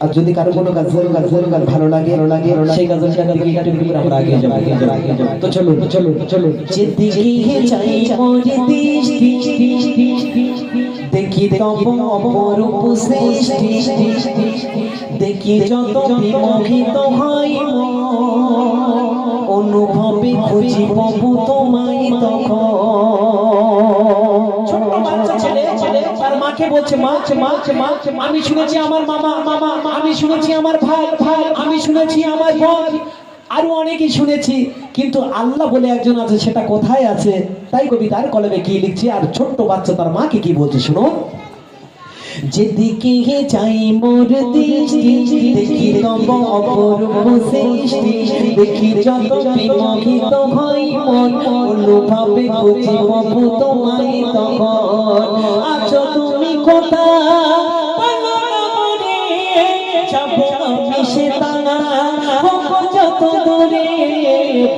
আর যদি কারও কোনো কাজ কাজ কাজ ভালো লাগে ভালো লাগে সেই কাজের দিকে একটু একটু করে আমরা আগে যাব। আগে যাব, আগে যাব। তো চলো তো চলো তো চলো যেদিকে যাই মরে দৃষ্টি দেখি তব অপরূপ সৃষ্টি। দেখি যত বিমোহিত হয় অনুভবে খুঁজি প্রভু তোমায়। তখন। মাকে বলছে, মা? মা মা আমি শুনেছি আমার মামা মামা, আমি শুনেছি আমার ভাই ভাই, আমি শুনেছি আমার বোন। আরও অনেকেই শুনেছি, কিন্তু আল্লাহ বলে একজন আছে, সেটা কোথায় আছে? তাই কবি তার কলমে কি লিখছে? আর ছোট্ট বাচ্চা তার মাকে কি বলছে শুনো যেদিকে চাই মোর দৃষ্টি দেখি তব অপরূপ সৃষ্টি। দেখি যত বিমোহিত হই মন অনুভবে বুঝিব তোমায় তখন। আছো তুমি মনে, যাব আমি সে হোক যত দূরে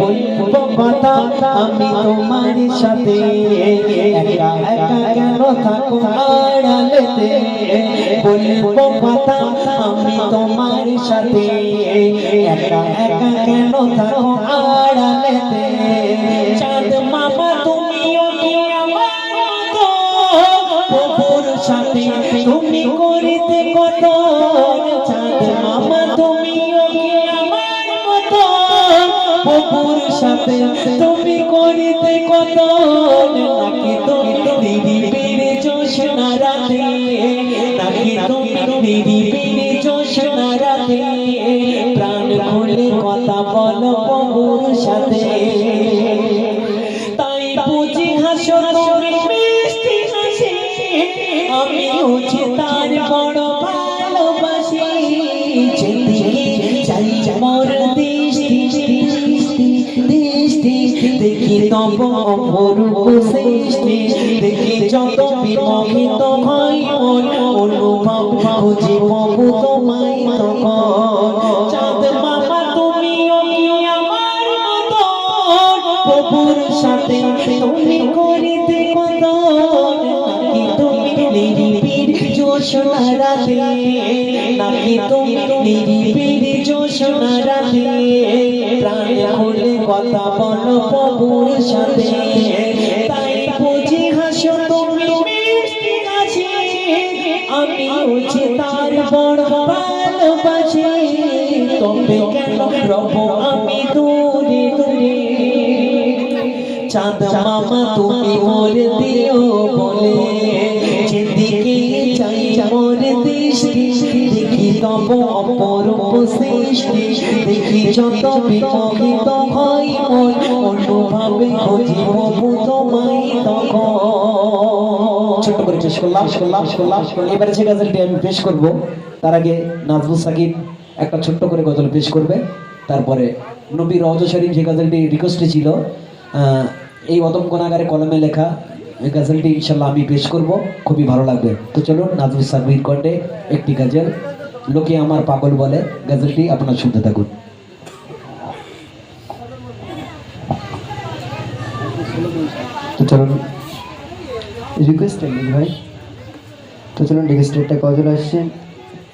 বলব কথা, আমি তোমার সাথে একা একা কেন থাকো আড়ালেতে বলব কথা, আমি তোমার সাথে একা একা কেন থাকো আড়ালেতে চাঁদ মামা তুমিও কি আমার প্রভুর সাথে, তুমি করিতে কত তুমি করিতে কত নাকি তুমি নিরিবিরে জোসনা রাতে? নাকি তুমি নিরিবিরে জোসনা রাতে? প্রাণ খুলে কথা বলো প্রভুর সাথে। তাই বুঝি হাসো তুমি, মিষ্টি হাসি। আমি হচ্ছে দেখি তব অপরূপ সৃষ্টি, দেখি যত বিমোহিত হয় মন, অনুভব খুঁজি প্রভু তোমায় তখন। চাঁদ মামা তুমিও কি আমার মতো প্রভুর সাথে তুমি করিতে কত নাকি তুমি নিরিবির জোসনা রাতে? নাকি তুমি নিরিবির জোসনা রাতে? প্রাণ খুলে কথা বলো প্রভুর সাথে তাই বুঝি হাসো তুমি মিষ্টি হাসি আমি হচ্ছে তার বড় ভালোবাসি। তবে কেন রব আমি দূরে দূরে। চাঁদ মামা তুমি মোর দিও বলে, যেদিকে চাই মোর দৃষ্টি। তব সৃষ্টি। দেখি যত ছোট্ট করে পেশ করলাম এবারে যে আমি পেশ করব, তার আগে নাজবুল সাকিব একটা ছোট্ট করে গজল পেশ করবে। তারপরে নবী রওজা শরীফ যে গজলটি রিকোয়েস্টে ছিল এই অদম কোনাগারে কলমে লেখা এই গজলটি ইনশাল্লাহ আমি পেশ করব। খুবই ভালো লাগবে। তো চলুন নাজবুল সাকিবের কণ্ঠে একটি গজল লোকে আমার পাগল বলে, গজলটি আপনার শুনতে থাকুন। তো চলুন রিকোয়েস্ট ভাই। তো চলুন রিকোয়েস্ট একটা কজন আসছেন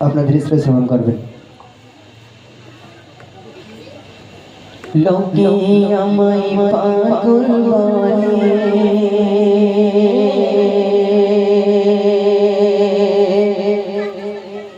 আপনাদের স্প্রে শ্রবণ করবেন। লোকে আমায় পাগল